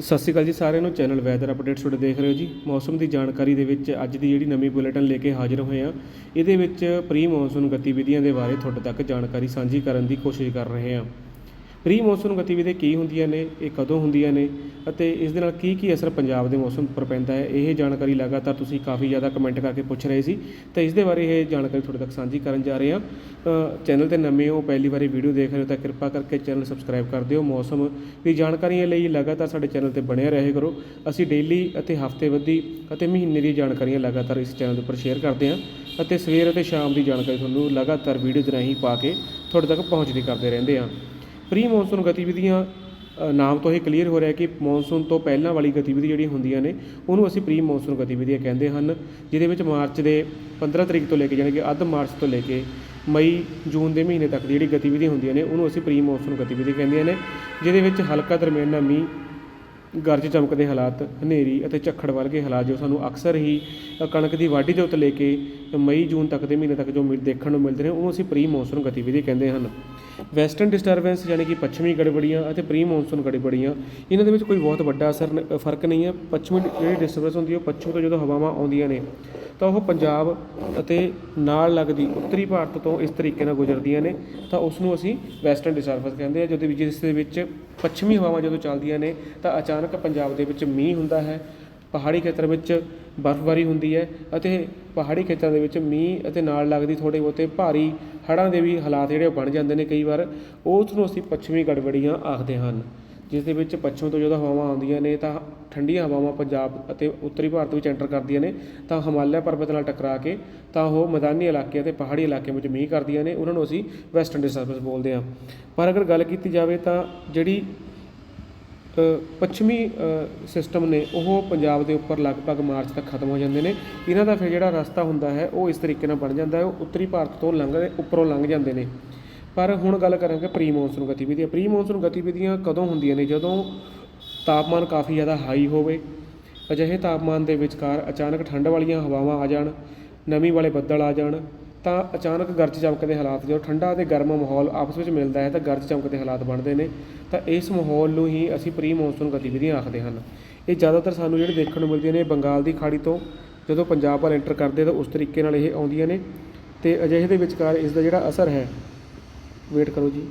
ਸਤਿ ਸ਼੍ਰੀ ਅਕਾਲ ਜੀ ਸਾਰਿਆਂ ਨੂੰ। ਚੈਨਲ ਵੈਦਰ ਅਪਡੇਟਸ ਤੁਹਾਡੇ ਦੇਖ ਰਹੇ ਹੋ ਜੀ। ਮੌਸਮ ਦੀ ਜਾਣਕਾਰੀ ਦੇ ਵਿੱਚ ਅੱਜ ਦੀ ਜਿਹੜੀ ਨਵੀਂ ਬੁਲੇਟਿਨ ਲੈ ਕੇ ਹਾਜ਼ਰ ਹੋਏ ਆ ਇਹਦੇ ਵਿੱਚ ਪ੍ਰੀ ਮੌਨਸੂਨ ਗਤੀਵਿਧੀਆਂ ਦੇ ਬਾਰੇ ਤੁਹਾਡੇ ਤੱਕ ਜਾਣਕਾਰੀ ਸਾਂਝੀ ਕਰਨ ਦੀ ਕੋਸ਼ਿਸ਼ ਕਰ ਰਹੇ ਹਾਂ। ਪ੍ਰੀ ਮੌਸਮ ਗਤੀਵਿਧੀਆਂ ਕੀ ਹੁੰਦੀਆਂ ਨੇ, ਇਹ ਕਦੋਂ ਹੁੰਦੀਆਂ ਨੇ ਅਤੇ ਇਸ ਦੇ ਨਾਲ ਕੀ ਕੀ ਅਸਰ ਪੰਜਾਬ ਦੇ ਮੌਸਮ ਉੱਪਰ ਪੈਂਦਾ ਹੈ, ਇਹ ਜਾਣਕਾਰੀ ਲਗਾਤਾਰ ਤੁਸੀਂ ਕਾਫੀ ਜ਼ਿਆਦਾ ਕਮੈਂਟ ਕਰਕੇ ਪੁੱਛ ਰਹੇ ਸੀ। ਤਾਂ ਇਸ ਦੇ ਬਾਰੇ ਇਹ ਜਾਣਕਾਰੀ ਤੁਹਾਡੇ ਤੱਕ ਸਾਂਝੀ ਕਰਨ ਜਾ ਰਹੇ ਹਾਂ। ਚੈਨਲ ਤੇ ਨਵੇਂ ਹੋ, ਪਹਿਲੀ ਵਾਰੀ ਵੀਡੀਓ ਦੇਖ ਰਹੇ ਹੋ ਤਾਂ ਕਿਰਪਾ ਕਰਕੇ ਚੈਨਲ ਸਬਸਕ੍ਰਾਈਬ ਕਰ ਦਿਓ। ਮੌਸਮ ਦੀ ਜਾਣਕਾਰੀਆਂ ਲਈ ਲਗਾਤਾਰ ਸਾਡੇ ਚੈਨਲ ਤੇ ਬਣਿਆ ਰਹੇ ਕਰੋ। ਅਸੀਂ ਡੇਲੀ ਅਤੇ ਹਫਤੇਵਾਰੀ ਅਤੇ ਮਹੀਨੇ ਦੀ ਜਾਣਕਾਰੀਆਂ ਲਗਾਤਾਰ ਇਸ ਚੈਨਲ ਦੇ ਉੱਪਰ ਸ਼ੇਅਰ ਕਰਦੇ ਹਾਂ ਅਤੇ ਸਵੇਰ ਅਤੇ ਸ਼ਾਮ ਦੀ ਜਾਣਕਾਰੀ ਤੁਹਾਨੂੰ ਲਗਾਤਾਰ ਵੀਡੀਓ ਦੇ ਰਾਹੀਂ ਪਾ ਕੇ ਤੁਹਾਡੇ ਤੱਕ ਪਹੁੰਚਦੀ ਕਰਦੇ ਰਹਿੰਦੇ ਹਾਂ। ਪ੍ਰੀ ਮੌਨਸੂਨ ਗਤੀਵਿਧੀਆਂ ਨਾਮ ਤੋਂ ਹੀ ਕਲੀਅਰ ਹੋ ਰਿਹਾ ਕਿ ਮੌਨਸੂਨ ਤੋਂ ਪਹਿਲਾਂ ਵਾਲੀ ਗਤੀਵਿਧੀ ਜਿਹੜੀਆਂ ਹੁੰਦੀਆਂ ਨੇ, ਉਹਨੂੰ ਅਸੀਂ ਪ੍ਰੀ ਮੌਨਸੂਨ ਗਤੀਵਿਧੀਆਂ ਕਹਿੰਦੇ ਹਨ, ਜਿਹਦੇ ਵਿੱਚ ਮਾਰਚ ਦੇ 15 ਤਰੀਕ ਤੋਂ ਲੈ ਕੇ ਜਾਣੀ ਕਿ ਅੱਧ ਮਾਰਚ ਤੋਂ ਲੈ ਕੇ ਮਈ, ਜੂਨ ਦੇ ਮਹੀਨੇ ਤੱਕ ਦੀ ਜਿਹੜੀ ਗਤੀਵਿਧੀ ਹੁੰਦੀਆਂ ਨੇ, ਉਹਨੂੰ ਅਸੀਂ ਪ੍ਰੀ ਮੌਨਸੂਨ ਗਤੀਵਿਧੀ ਕਹਿੰਦੇ ਨੇ, ਜਿਹਦੇ ਵਿੱਚ ਹਲਕਾ ਦਰਮਿਆਨਾ ਮੀਂਹ, ਗਰਜ ਚਮਕਦੇ ਹਾਲਾਤ, ਹਨੇਰੀ ਅਤੇ ਝੱਖੜ ਵਰਗੇ ਹਾਲਾਤ ਜੋ ਸਾਨੂੰ ਅਕਸਰ ਹੀ ਕਣਕ ਦੀ ਵਾਢੀ ਦੇ ਉੱਤੇ ਲੈ ਕੇ ਮਈ ਜੂਨ ਤੱਕ ਦੇ ਮਹੀਨੇ ਤੱਕ ਜੋ ਮਿਲ ਦੇਖਣ ਨੂੰ ਮਿਲਦੇ ਨੇ, ਉਹਨੂੰ ਅਸੀਂ ਪ੍ਰੀ ਮੌਨਸੂਨ ਗਤੀਵਿਧੀ ਕਹਿੰਦੇ ਹਨ। ਵੈਸਟਰਨ ਡਿਸਟਰਬੈਂਸ ਯਾਨੀ ਕਿ ਪੱਛਮੀ ਗੜਬੜੀਆਂ ਅਤੇ ਪ੍ਰੀ ਮੌਨਸੂਨ ਗੜਬੜੀਆਂ, ਇਹਨਾਂ ਦੇ ਵਿੱਚ ਕੋਈ ਬਹੁਤ ਵੱਡਾ ਅਸਰ ਨ- ਫ਼ਰਕ ਨਹੀਂ ਹੈ। ਪੱਛਮੀ ਜਿਹੜੀ ਡਿਸਟਰਬੈਂਸ ਹੁੰਦੀ ਹੈ, ਉਹ ਪੱਛਮ ਤੋਂ ਜਦੋਂ ਹਵਾਵਾਂ ਆਉਂਦੀਆਂ ਨੇ, ਤਾਂ ਉਹ ਪੰਜਾਬ ਅਤੇ ਨਾਲ ਲੱਗਦੀ ਉੱਤਰੀ ਭਾਰਤ ਤੋਂ ਇਸ ਤਰੀਕੇ ਨਾਲ ਗੁਜ਼ਰਦੀਆਂ ਨੇ, ਤਾਂ ਉਸ ਨੂੰ ਅਸੀਂ ਵੈਸਟਰਨ ਡਿਸਟਰਬੈਂਸ ਕਹਿੰਦੇ ਆ ਜਦੋਂ ਜਿਸ ਦੇ ਵਿੱਚ ਪੱਛਮੀ ਹਵਾਵਾਂ ਜਦੋਂ ਚੱਲਦੀਆਂ ਨੇ, ਤਾਂ ਅਚਾਨਕ ਪੰਜਾਬ ਦੇ ਵਿੱਚ ਮੀਂਹ ਹੁੰਦਾ ਹੈ, ਪਹਾੜੀ ਖੇਤਰ ਵਿੱਚ ਬਰਫ਼ਬਾਰੀ ਹੁੰਦੀ ਹੈ ਅਤੇ ਪਹਾੜੀ ਖੇਤਰਾਂ ਦੇ ਵਿੱਚ ਮੀਂਹ ਅਤੇ ਨਾਲ ਲੱਗਦੀ ਥੋੜ੍ਹੇ ਬਹੁਤੇ ਭਾਰੀ ਹੜ੍ਹਾਂ ਦੇ ਵੀ ਹਾਲਾਤ ਜਿਹੜੇ ਉਹ ਬਣ ਜਾਂਦੇ ਨੇ ਕਈ ਵਾਰ, ਉਸ ਨੂੰ ਅਸੀਂ ਪੱਛਮੀ ਗੜਬੜੀਆਂ ਆਖਦੇ ਹਨ ਜਿਸ ਦੇ ਵਿੱਚ ਪੱਛਮ ਤੋਂ ਜਦੋਂ ਹਵਾਵਾਂ ਆਉਂਦੀਆਂ ਨੇ ਤਾਂ ਠੰਡੀਆਂ ਹਵਾਵਾਂ ਪੰਜਾਬ ਅਤੇ ਉੱਤਰੀ ਭਾਰਤ ਵਿੱਚ ਐਂਟਰ ਕਰਦੀਆਂ ਨੇ, ਤਾਂ ਹਿਮਾਲਿਆ ਪਰਬਤ ਨਾਲ ਟਕਰਾ ਕੇ ਤਾਂ ਉਹ ਮੈਦਾਨੀ ਇਲਾਕੇ ਅਤੇ ਪਹਾੜੀ ਇਲਾਕੇ ਵਿੱਚ ਮੀਂਹ ਕਰਦੀਆਂ ਨੇ, ਉਹਨਾਂ ਨੂੰ ਅਸੀਂ ਵੈਸਟਰਨ ਡਿਸਟਰਬੈਂਸ ਬੋਲਦੇ ਹਾਂ। ਪਰ ਅਗਰ ਗੱਲ ਕੀਤੀ ਜਾਵੇ ਤਾਂ ਜਿਹੜੀ ਪੱਛਮੀ ਸਿਸਟਮ ਨੇ ਉਹ ਪੰਜਾਬ ਦੇ ਉੱਪਰ ਲਗਭਗ ਮਾਰਚ ਤੱਕ ਖਤਮ ਹੋ ਜਾਂਦੇ ਨੇ। ਇਹਨਾਂ ਦਾ ਫਿਰ ਜਿਹੜਾ ਰਸਤਾ ਹੁੰਦਾ ਹੈ, ਉਹ ਇਸ ਤਰੀਕੇ ਨਾਲ ਬਣ ਜਾਂਦਾ ਹੈ। ਉਹ ਉੱਤਰੀ ਭਾਰਤ ਤੋਂ ਲੰਘਦੇ ਉੱਪਰੋਂ ਲੰਘ ਜਾਂਦੇ ਨੇ। ਪਰ ਹੁਣ ਗੱਲ ਕਰਾਂਗੇ ਪ੍ਰੀ ਮੌਨਸੂਨ ਗਤੀਵਿਧੀਆਂ। ਪ੍ਰੀ ਮੌਨਸੂਨ ਗਤੀਵਿਧੀਆਂ ਕਦੋਂ ਹੁੰਦੀਆਂ ਨੇ? ਜਦੋਂ ਤਾਪਮਾਨ ਕਾਫੀ ਜ਼ਿਆਦਾ ਹਾਈ ਹੋਵੇ, ਅਜਿਹੇ ਤਾਪਮਾਨ ਦੇ ਵਿਚਕਾਰ ਅਚਾਨਕ ਠੰਡ ਵਾਲੀਆਂ ਹਵਾਵਾਂ ਆ ਜਾਣ, ਨਮੀ ਵਾਲੇ ਬੱਦਲ ਆ ਜਾਣ ਤਾਂ ਅਚਾਨਕ ਗਰਜ ਚਮਕ ਦੇ ਹਾਲਾਤ ਜਦੋਂ ਠੰਡਾ ਅਤੇ ਗਰਮ ਮਾਹੌਲ ਆਪਸ ਵਿੱਚ ਮਿਲਦਾ ਹੈ ਤਾਂ ਗਰਜ ਚਮਕ ਦੇ ਹਾਲਾਤ ਬਣਦੇ ਨੇ, ਤਾਂ ਇਸ ਮਾਹੌਲ ਨੂੰ ਹੀ ਅਸੀਂ ਪ੍ਰੀ ਮੌਨਸੂਨ ਗਤੀਵਿਧੀਆਂ ਆਖਦੇ ਹਨ। ਇਹ ਜ਼ਿਆਦਾਤਰ ਸਾਨੂੰ ਜਿਹੜੇ ਦੇਖਣ ਨੂੰ ਮਿਲਦੀਆਂ ਨੇ ਬੰਗਾਲ ਦੀ ਖਾੜੀ ਤੋਂ ਜਦੋਂ ਪੰਜਾਬ ਵੱਲ ਐਂਟਰ ਕਰਦੇ ਤਾਂ ਉਸ ਤਰੀਕੇ ਨਾਲ ਇਹ ਆਉਂਦੀਆਂ ਨੇ ਤੇ ਅਜਿਹੇ ਦੇ ਵਿਚਕਾਰ ਇਸ ਦਾ ਜਿਹੜਾ ਅਸਰ ਹੈ। ਵੇਟ ਕਰੋ ਜੀ।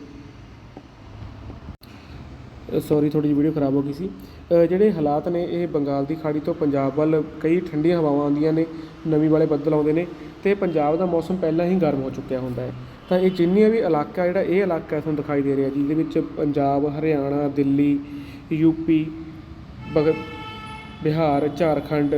ਸੋਰੀ ਥੋੜ੍ਹੀ ਜਿਹੀ ਵੀਡੀਓ ਖਰਾਬ ਹੋ ਗਈ ਸੀ। ਜਿਹੜੇ ਹਾਲਾਤ ਨੇ, ਇਹ ਬੰਗਾਲ ਦੀ ਖਾੜੀ ਤੋਂ ਪੰਜਾਬ ਵੱਲ ਕਈ ਠੰਡੀਆਂ ਹਵਾਵਾਂ ਆਉਂਦੀਆਂ ਨੇ, ਨਵੀਂ ਵਾਲੇ ਬੱਦਲ ਆਉਂਦੇ ਨੇ ਅਤੇ ਪੰਜਾਬ ਦਾ ਮੌਸਮ ਪਹਿਲਾਂ ਹੀ ਗਰਮ ਹੋ ਚੁੱਕਿਆ ਹੁੰਦਾ ਹੈ। ਤਾਂ ਇਹ ਜਿੰਨੀਆਂ ਵੀ ਇਲਾਕਾ, ਜਿਹੜਾ ਇਹ ਇਲਾਕਾ ਤੁਹਾਨੂੰ ਦਿਖਾਈ ਦੇ ਰਿਹਾ, ਜਿਹਦੇ ਵਿੱਚ ਪੰਜਾਬ, ਹਰਿਆਣਾ, ਦਿੱਲੀ ਯੂਪੀ ਬਗ ਬਿਹਾਰ, ਝਾਰਖੰਡ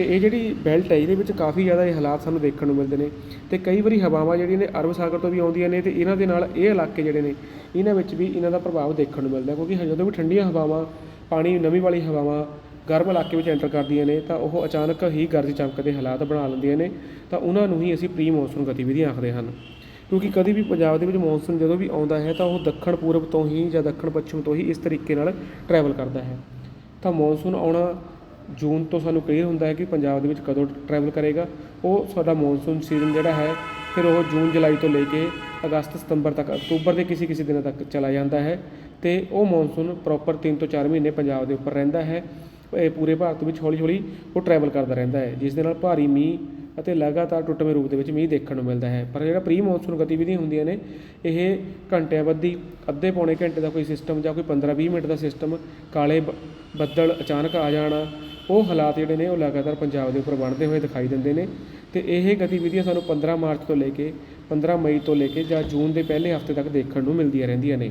ਤੇ ਇਹ ਜਿਹੜੀ ਬੈਲਟ ਹੈ, ਇਹਦੇ ਵਿੱਚ ਕਾਫੀ ਜ਼ਿਆਦਾ ਇਹ ਹਾਲਾਤ ਸਾਨੂੰ ਦੇਖਣ ਨੂੰ ਮਿਲਦੇ ਨੇ ਤੇ ਕਈ ਵਾਰੀ ਹਵਾਵਾਂ ਜਿਹੜੀਆਂ ਨੇ ਅਰਬ ਸਾਗਰ ਤੋਂ ਵੀ ਆਉਂਦੀਆਂ ਨੇ ਤੇ ਇਹਨਾਂ ਦੇ ਨਾਲ ਇਹ ਇਲਾਕੇ ਜਿਹੜੇ ਨੇ, ਇਹਨਾਂ ਵਿੱਚ ਵੀ ਇਹਨਾਂ ਦਾ ਪ੍ਰਭਾਵ ਦੇਖਣ ਨੂੰ ਮਿਲਦਾ ਕਿਉਂਕਿ ਜਦੋਂ ਵੀ ਠੰਡੀਆਂ ਹਵਾਵਾਂ, ਪਾਣੀ ਨਮੀ ਵਾਲੀ ਹਵਾਵਾਂ ਗਰਮ ਇਲਾਕੇ ਵਿੱਚ ਐਂਟਰ ਕਰਦੀਆਂ ਨੇ ਤਾਂ ਉਹ ਅਚਾਨਕ ਹੀ ਗਰਜ ਚਮਕ ਦੇ ਹਾਲਾਤ ਬਣਾ ਲੈਂਦੀਆਂ ਨੇ, ਤਾਂ ਉਹਨਾਂ ਨੂੰ ਹੀ ਅਸੀਂ ਪ੍ਰੀ ਮੌਨਸੂਨ ਗਤੀਵਿਧੀਆਂ ਆਖਦੇ ਹਨ। ਕਿਉਂਕਿ ਕਦੀ ਵੀ ਪੰਜਾਬ ਦੇ ਵਿੱਚ ਮੌਨਸੂਨ ਜਦੋਂ ਵੀ ਆਉਂਦਾ ਹੈ ਤਾਂ ਉਹ ਦੱਖਣ ਪੂਰਬ ਤੋਂ ਹੀ ਜਾਂ ਦੱਖਣ ਪੱਛਮ ਤੋਂ ਹੀ ਇਸ ਤਰੀਕੇ ਨਾਲ ਟਰੈਵਲ ਕਰਦਾ ਹੈ। ਤਾਂ ਮੌਨਸੂਨ ਆਉਣਾ ਜੂਨ ਤੋਂ ਸਾਨੂੰ ਕਲੀਅਰ ਹੁੰਦਾ ਹੈ ਕਿ ਪੰਜਾਬ ਦੇ ਵਿੱਚ ਕਦੋਂ ਟਰੈਵਲ ਕਰੇਗਾ। ਉਹ ਸਾਡਾ ਮੌਨਸੂਨ ਸੀਜ਼ਨ ਜਿਹੜਾ ਹੈ, ਫਿਰ ਉਹ ਜੂਨ, ਜੁਲਾਈ ਤੋਂ ਲੈ ਕੇ ਅਗਸਤ, ਸਤੰਬਰ ਤੱਕ, ਅਕਤੂਬਰ ਦੇ ਕਿਸੇ ਕਿਸੇ ਦਿਨਾਂ ਤੱਕ ਚਲਾ ਜਾਂਦਾ ਹੈ ਤੇ ਉਹ ਮੌਨਸੂਨ ਪ੍ਰੋਪਰ 3 ਤੋਂ 4 ਮਹੀਨੇ ਪੰਜਾਬ ਦੇ ਉੱਪਰ ਰਹਿੰਦਾ ਹੈ। ਇਹ ਪੂਰੇ ਭਾਰਤ ਵਿੱਚ ਹੌਲੀ ਹੌਲੀ ਉਹ ਟਰੈਵਲ ਕਰਦਾ ਰਹਿੰਦਾ ਹੈ, ਜਿਸ ਦੇ ਨਾਲ ਭਾਰੀ ਮੀਂਹ ਅਤੇ ਲਗਾਤਾਰ ਟੁੱਟਵੇਂ ਰੂਪ ਦੇ ਵਿੱਚ ਮੀਂਹ ਦੇਖਣ ਨੂੰ ਮਿਲਦਾ ਹੈ। ਪਰ ਜਿਹੜਾ ਪ੍ਰੀ ਮੌਨਸੂਨ ਗਤੀਵਿਧੀਆਂ ਹੁੰਦੀਆਂ ਨੇ, ਇਹ ਘੰਟਿਆਂ ਬੱਧੀ, ਅੱਧੇ ਪੌਣੇ ਘੰਟੇ ਦਾ ਕੋਈ ਸਿਸਟਮ ਜਾਂ ਕੋਈ 15-20 ਮਿੰਟ ਦਾ ਸਿਸਟਮ ਕਾਲੇ ਬੱਦਲ ਅਚਾਨਕ ਆ ਜਾਣਾ ਉਹ ਹਾਲਾਤ ਜਿਹੜੇ ਨੇ ਉਹ ਲਗਾਤਾਰ ਪੰਜਾਬ ਦੇ ਉੱਪਰ ਬਣਦੇ ਹੋਏ ਦਿਖਾਈ ਦਿੰਦੇ ਨੇ ਤੇ ਇਹ ਗਤੀਵਿਧੀਆਂ ਸਾਨੂੰ 15 ਮਾਰਚ ਤੋਂ ਲੈ ਕੇ 15 ਮਈ ਤੋਂ ਲੈ ਕੇ ਜਾਂ ਜੂਨ ਦੇ ਪਹਿਲੇ ਹਫ਼ਤੇ ਤੱਕ ਦੇਖਣ ਨੂੰ ਮਿਲਦੀਆਂ ਰਹਿੰਦੀਆਂ ਨੇ।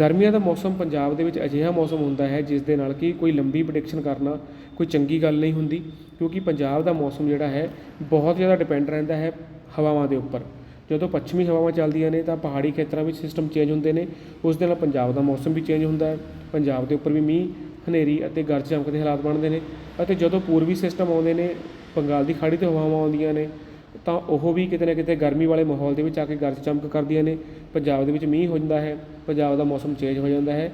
ਗਰਮੀਆਂ ਦਾ ਮੌਸਮ ਪੰਜਾਬ ਦੇ ਵਿੱਚ ਅਜਿਹਾ ਮੌਸਮ ਹੁੰਦਾ ਹੈ ਜਿਸ ਦੇ ਨਾਲ ਕਿ ਕੋਈ ਲੰਬੀ ਪ੍ਰੈਡਿਕਸ਼ਨ ਕਰਨਾ ਕੋਈ ਚੰਗੀ ਗੱਲ ਨਹੀਂ ਹੁੰਦੀ ਕਿਉਂਕਿ ਪੰਜਾਬ ਦਾ ਮੌਸਮ ਜਿਹੜਾ ਹੈ ਬਹੁਤ ਜ਼ਿਆਦਾ ਡਿਪੈਂਡ ਰਹਿੰਦਾ ਹੈ ਹਵਾਵਾਂ ਦੇ ਉੱਪਰ। ਜਦੋਂ ਪੱਛਮੀ ਹਵਾਵਾਂ ਚੱਲਦੀਆਂ ਨੇ ਤਾਂ ਪਹਾੜੀ ਖੇਤਰਾਂ ਵਿੱਚ ਸਿਸਟਮ ਚੇਂਜ ਹੁੰਦੇ ਨੇ, ਉਸ ਦੇ ਨਾਲ ਪੰਜਾਬ ਦਾ ਮੌਸਮ ਵੀ ਚੇਂਜ ਹੁੰਦਾ ਹੈ, ਪੰਜਾਬ ਦੇ ਉੱਪਰ ਵੀ ਮੀਂਹ ਹਨੇਰੀ ਅਤੇ ਗਰਜ ਚਮਕ ਦੇ ਹਾਲਾਤ ਬਣਦੇ ਨੇ ਅਤੇ ਜਦੋਂ ਪੂਰਬੀ ਸਿਸਟਮ ਆਉਂਦੇ ਨੇ, ਬੰਗਾਲ ਦੀ ਖਾੜੀ ਤੋਂ ਹਵਾਵਾਂ ਆਉਂਦੀਆਂ ਨੇ, ਤਾਂ ਉਹ ਵੀ ਕਿਤੇ ਨਾ ਕਿਤੇ ਗਰਮੀ ਵਾਲੇ ਮਾਹੌਲ ਦੇ ਵਿੱਚ ਆ ਕੇ ਗਰਜ ਚਮਕ ਕਰਦੀਆਂ ਨੇ। ਪੰਜਾਬ ਦੇ ਵਿੱਚ ਮੀਂਹ ਹੋ ਜਾਂਦਾ ਹੈ, ਪੰਜਾਬ ਦਾ ਮੌਸਮ ਚੇਂਜ ਹੋ ਜਾਂਦਾ ਹੈ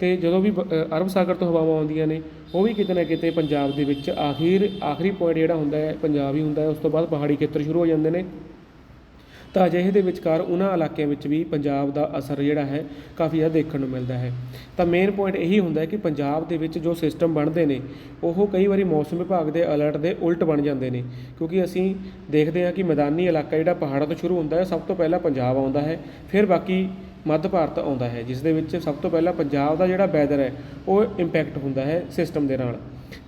ਤੇ ਜਦੋਂ ਵੀ ਬ- ਅਰਬ ਸਾਗਰ ਤੋਂ ਹਵਾਵਾਂ ਆਉਂਦੀਆਂ ਨੇ, ਉਹ ਵੀ ਕਿਤੇ ਨਾ ਕਿਤੇ ਪੰਜਾਬ ਦੇ ਵਿੱਚ ਆਖਿਰ, ਆਖਰੀ ਪੁਆਇੰਟ ਜਿਹੜਾ ਹੁੰਦਾ ਹੈ, ਪੰਜਾਬ ਹੀ ਹੁੰਦਾ ਹੈ, ਉਸ ਤੋਂ ਬਾਅਦ ਪਹਾੜੀ ਖੇਤਰ ਸ਼ੁਰੂ ਹੋ ਜਾਂਦੇ ਨੇ। ਤਾਂ ਅਜਿਹੇ ਦੇ ਵਿਚਕਾਰ ਉਹਨਾਂ ਇਲਾਕਿਆਂ ਵਿੱਚ ਵੀ ਪੰਜਾਬ ਦਾ ਅਸਰ ਜਿਹੜਾ ਹੈ ਕਾਫੀ ਜ਼ਿਆਦਾ ਦੇਖਣ ਨੂੰ ਮਿਲਦਾ ਹੈ। ਤਾਂ ਮੇਨ ਪੁਆਇੰਟ ਇਹੀ ਹੁੰਦਾ ਕਿ ਪੰਜਾਬ ਦੇ ਵਿੱਚ ਜੋ ਸਿਸਟਮ ਬਣਦੇ ਨੇ, ਉਹ ਕਈ ਵਾਰੀ ਮੌਸਮ ਵਿਭਾਗ ਦੇ ਅਲਰਟ ਦੇ ਉਲਟ ਬਣ ਜਾਂਦੇ ਨੇ। ਕਿਉਂਕਿ ਅਸੀਂ ਦੇਖਦੇ ਹਾਂ ਕਿ ਮੈਦਾਨੀ ਇਲਾਕਾ ਜਿਹੜਾ ਪਹਾੜਾਂ ਤੋਂ ਸ਼ੁਰੂ ਹੁੰਦਾ ਹੈ, ਸਭ ਤੋਂ ਪਹਿਲਾਂ ਪੰਜਾਬ ਆਉਂਦਾ ਹੈ, ਫਿਰ ਬਾਕੀ ਮੱਧ ਭਾਰਤ ਆਉਂਦਾ ਹੈ, ਜਿਸ ਦੇ ਵਿੱਚ ਸਭ ਤੋਂ ਪਹਿਲਾਂ ਪੰਜਾਬ ਦਾ ਜਿਹੜਾ ਵੈਦਰ ਹੈ, ਉਹ ਇੰਪੈਕਟ ਹੁੰਦਾ ਹੈ ਸਿਸਟਮ ਦੇ ਨਾਲ।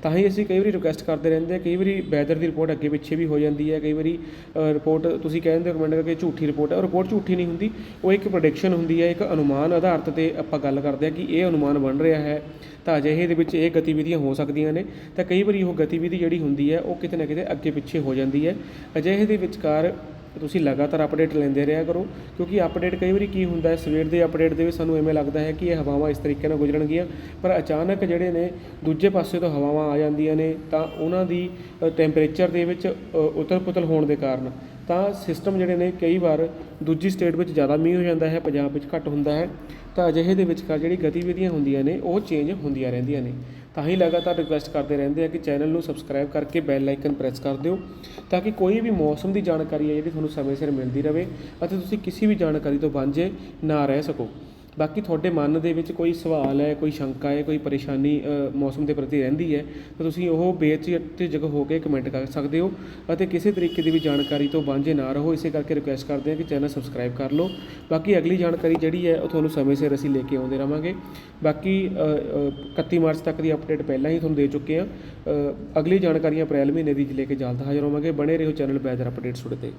ਤਾਂ ਹੀ ਅਸੀਂ ਕਈ ਵਾਰੀ ਰਿਕੁਐਸਟ ਕਰਦੇ ਰਹਿੰਦੇ ਹਾਂ ਕਈ ਵਾਰੀ ਵੈਦਰ ਦੀ ਰਿਪੋਰਟ ਅੱਗੇ ਪਿੱਛੇ ਵੀ ਹੋ ਜਾਂਦੀ ਹੈ, ਕਈ ਵਾਰੀ ਰਿਪੋਰਟ ਤੁਸੀਂ ਕਹਿੰਦੇ ਹੋ ਕਮੈਂਟ ਕਰਕੇ ਝੂਠੀ ਰਿਪੋਰਟ ਹੈ, ਉਹ ਰਿਪੋਰਟ ਝੂਠੀ ਨਹੀਂ ਹੁੰਦੀ, ਉਹ ਇੱਕ ਪ੍ਰੋਡਿਕਸ਼ਨ ਹੁੰਦੀ ਹੈ, ਇੱਕ ਅਨੁਮਾਨ ਆਧਾਰਿਤ ਤੇ ਆਪਾਂ ਗੱਲ ਕਰਦੇ ਹਾਂ ਕਿ ਇਹ ਅਨੁਮਾਨ ਬਣ ਰਿਹਾ ਹੈ, ਤਾਂ ਅਜਿਹੇ ਦੇ ਵਿੱਚ ਇਹ ਗਤੀਵਿਧੀਆਂ ਹੋ ਸਕਦੀਆਂ ਨੇ, ਤਾਂ ਕਈ ਵਾਰੀ ਉਹ ਗਤੀਵਿਧੀ ਜਿਹੜੀ ਹੁੰਦੀ ਹੈ, ਉਹ ਕਿਤੇ ਨਾ ਕਿਤੇ ਅੱਗੇ ਪਿੱਛੇ ਹੋ ਜਾਂਦੀ ਹੈ, ਅਜਿਹੇ ਦੇ ਵਿਚਕਾਰ ਤੁਸੀਂ ਲਗਾਤਾਰ ਅਪਡੇਟ ਲੈਂਦੇ ਰਿਹਾ ਕਰੋ, ਕਿਉਂਕਿ ਅਪਡੇਟ ਕਈ ਵਾਰੀ ਕੀ ਹੁੰਦਾ ਹੈ, ਸਵੇਰ ਦੇ ਅਪਡੇਟ ਦੇ ਵਿੱਚ ਸਾਨੂੰ ਐਵੇਂ ਲੱਗਦਾ ਹੈ ਕਿ ਇਹ ਹਵਾਵਾਂ ਇਸ ਤਰੀਕੇ ਨਾਲ ਗੁਜ਼ਰਨਗੀਆਂ, ਪਰ ਅਚਾਨਕ ਜਿਹੜੇ ਨੇ ਦੂਜੇ ਪਾਸੇ ਤੋਂ ਹਵਾਵਾਂ ਆ ਜਾਂਦੀਆਂ ਨੇ, ਤਾਂ ਉਹਨਾਂ ਦੀ ਟੈਂਪਰੇਚਰ ਦੇ ਵਿੱਚ ਉਤਲ ਪੁਤਲ ਹੋਣ ਦੇ ਕਾਰਨ। ਤਾਂ ਸਿਸਟਮ ਜਿਹੜੇ ਨੇ ਕਈ ਵਾਰ ਦੂਜੀ ਸਟੇਟ ਵਿੱਚ ਜ਼ਿਆਦਾ ਮੀਂਹ ਹੋ ਜਾਂਦਾ ਹੈ, ਪੰਜਾਬ ਵਿੱਚ ਘੱਟ ਹੁੰਦਾ ਹੈ, ਤਾਂ ਅਜਿਹੇ ਦੇ ਵਿਚਕਾਰ ਜਿਹੜੀ ਗਤੀਵਿਧੀਆਂ ਹੁੰਦੀਆਂ ਨੇ, ਉਹ ਚੇਂਜ ਹੁੰਦੀਆਂ ਰਹਿੰਦੀਆਂ ਨੇ। ਤਾਂ ਹੀ ਲਗਾਤਾਰ ਰਿਕੁਐਸਟ ਕਰਦੇ ਰਹਿੰਦੇ ਆ ਕਿ ਚੈਨਲ ਨੂੰ ਸਬਸਕ੍ਰਾਈਬ ਕਰਕੇ ਬੈਲ ਆਈਕਨ ਪ੍ਰੈਸ ਕਰ ਦਿਓ, ਤਾਂ ਕਿ ਕੋਈ ਵੀ ਮੌਸਮ ਦੀ ਜਾਣਕਾਰੀ ਹੈ ਜਿਹੜੀ ਤੁਹਾਨੂੰ ਸਮੇਂ ਸਿਰ ਮਿਲਦੀ ਰਹੇ ਅਤੇ ਤੁਸੀਂ ਕਿਸੇ ਵੀ ਜਾਣਕਾਰੀ ਤੋਂ ਵਾਂਝੇ ਨਾ ਰਹਿ ਸਕੋ। ਬਾਕੀ ਤੁਹਾਡੇ ਮਨ ਦੇ ਵਿੱਚ ਕੋਈ ਸਵਾਲ ਹੈ ਕੋਈ ਸ਼ੰਕਾ ਹੈ ਕੋਈ ਪਰੇਸ਼ਾਨੀ ਮੌਸਮ ਦੇ ਪ੍ਰਤੀ ਰਹਿੰਦੀ ਹੈ ਤਾਂ ਤੁਸੀਂ ਉਹ ਬੇਝਿਜਕ ਹੋ ਕੇ ਕਮੈਂਟ ਕਰ ਸਕਦੇ ਹੋ ਅਤੇ ਕਿਸੇ ਤਰੀਕੇ ਦੀ ਵੀ ਜਾਣਕਾਰੀ ਤੋਂ ਵਾਂਝੇ ਨਾ ਰਹੋ। ਇਸੇ ਕਰਕੇ ਰਿਕੁਐਸਟ ਕਰਦੇ ਹਾਂ ਕਿ ਚੈਨਲ ਸਬਸਕ੍ਰਾਈਬ ਕਰ ਲਓ। ਬਾਕੀ ਅਗਲੀ ਜਾਣਕਾਰੀ ਜਿਹੜੀ ਹੈ ਉਹ ਤੁਹਾਨੂੰ ਸਮੇਂ ਸਿਰ ਅਸੀਂ ਲੈ ਕੇ ਆਉਂਦੇ ਰਵਾਂਗੇ ਬਾਕੀ ਅ, 31 ਮਾਰਚ ਤੱਕ ਦੀ ਅਪਡੇਟ ਪਹਿਲਾਂ ਹੀ ਤੁਹਾਨੂੰ ਦੇ ਚੁੱਕੇ ਹਾਂ। ਅਗਲੀ ਜਾਣਕਾਰੀਆਂ ਅਪ੍ਰੈਲ ਮਹੀਨੇ ਦੀ ਲੈ ਕੇ ਜਲਦ ਹਾਜ਼ਰ ਹੋਵਾਂਗੇ। ਬਣੇ ਰਹੋ ਚੈਨਲ ਬੈਦਰ ਅਪਡੇਟਸ ਉਡੇ ਤੇ।